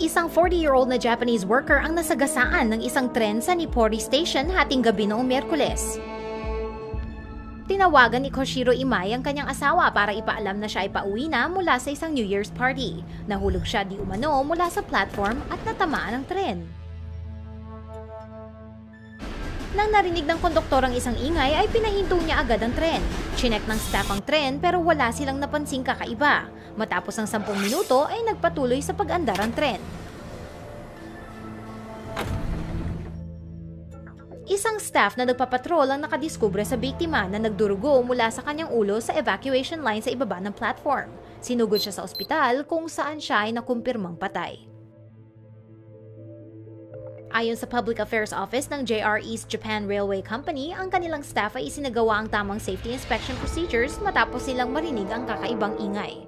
Isang 40-year-old na Japanese worker ang nasagasaan ng isang tren sa Nippori Station hating gabi noong Miyerkules. Tinawagan ni Koshiro Imai ang kanyang asawa para ipaalam na siya ay pauwi na mula sa isang New Year's party. Nahulog siya di umano mula sa platform at natamaan ng tren. Nang narinig ng konduktor ang isang ingay ay pinahinto niya agad ang tren. Chinek ng staff ang tren pero wala silang napansing kakaiba. Matapos ang 10 minuto ay nagpatuloy sa pag-andar ang tren. Isang staff na nagpapatrol ang nakadiskubre sa biktima na nagdurugo mula sa kanyang ulo sa evacuation line sa ibaba ng platform. Sinugod siya sa ospital kung saan siya ay nakumpirmang patay. Ayon sa Public Affairs Office ng JR East Japan Railway Company, ang kanilang staff ay isinagawa ang tamang safety inspection procedures matapos silang marinig ang kakaibang ingay.